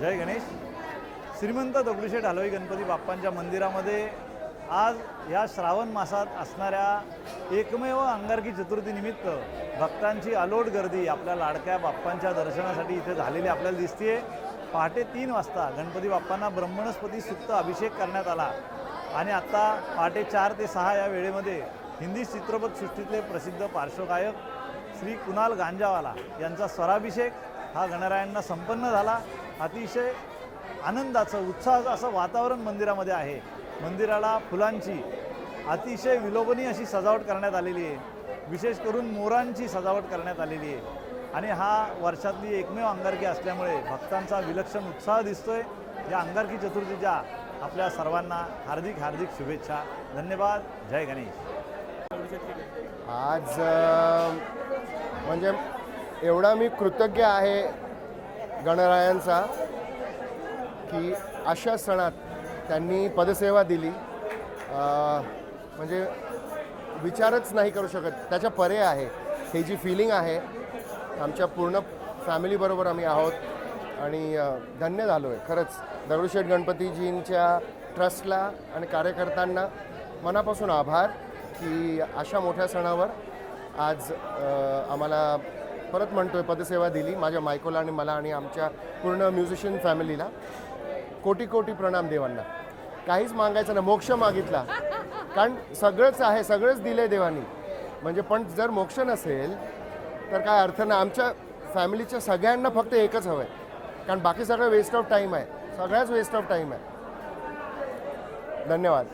जय गणेश. श्रीमंत दगडूशेठ हलवाई गणपती बाप्पांच्या मंदिरामध्ये आज या श्रावण मासात असणाऱ्या एकमेव अंगारकी चतुर्थीनिमित्त भक्तांची अलोट गर्दी आपल्या लाडक्या बाप्पांच्या दर्शनासाठी इथे झालेली आपल्याला दिसते पहाटे तीन वाजता गणपती बाप्पांना ब्रह्मणस्पती सुक्त अभिषेक करण्यात आला. आणि आत्ता पहाटे चार ते सहा या वेळेमध्ये हिंदी चित्रपटसृष्टीतले प्रसिद्ध पार्श्वगायक श्री कुणाल गांजावाला यांचा स्वराभिषेक हा गणरायांना संपन्न झाला. अतिशय आनंदाचं उत्साहाचं असं वातावरण मंदिरामध्ये आहे. मंदिराला फुलांची अतिशय विलोभनीय अशी सजावट करण्यात आलेली आहे. विशेष करून मोरांची सजावट करण्यात आलेली आहे. आणि हा वर्षातली एकमेव अंगारकी असल्यामुळे भक्तांचा विलक्षण उत्साह दिसतोय. या अंगारकी चतुर्थीच्या आपल्या सर्वांना हार्दिक हार्दिक शुभेच्छा. धन्यवाद. जय गणेश. आज म्हणजे एवढा मी कृतज्ञ आहे गणरायांचा की अशा सणात त्यांनी पदसेवा दिली. म्हणजे विचारच नाही करू शकत. त्याच्या परे आहे. ही जी फिलिंग आहे आमच्या पूर्ण फॅमिलीबरोबर आम्ही आहोत. आणि धन्य झालो आहे खरंच दगडूशेठ गणपतीजींच्या ट्रस्टला आणि कार्यकर्त्यांना मनापासून आभार की अशा मोठ्या सणावर आज आम्हाला परत म्हणतोय पदसेवा दिली माझ्या मायकोला आणि मला आणि आमच्या पूर्ण म्युझिशियन फॅमिलीला. कोटी कोटी प्रणाम देवांना. काहीच मागायचं नाही मोक्ष मागितला. कारण सगळंच आहे सगळंच दिलं देवानी. म्हणजे पण जर मोक्ष नसेल तर काय अर्थ नाही. आमच्या फॅमिलीच्या सगळ्यांना फक्त एकच हवं आहे कारण बाकी सगळं वेस्ट ऑफ टाईम आहे. सगळ्याच वेस्ट ऑफ टाईम आहे. धन्यवाद.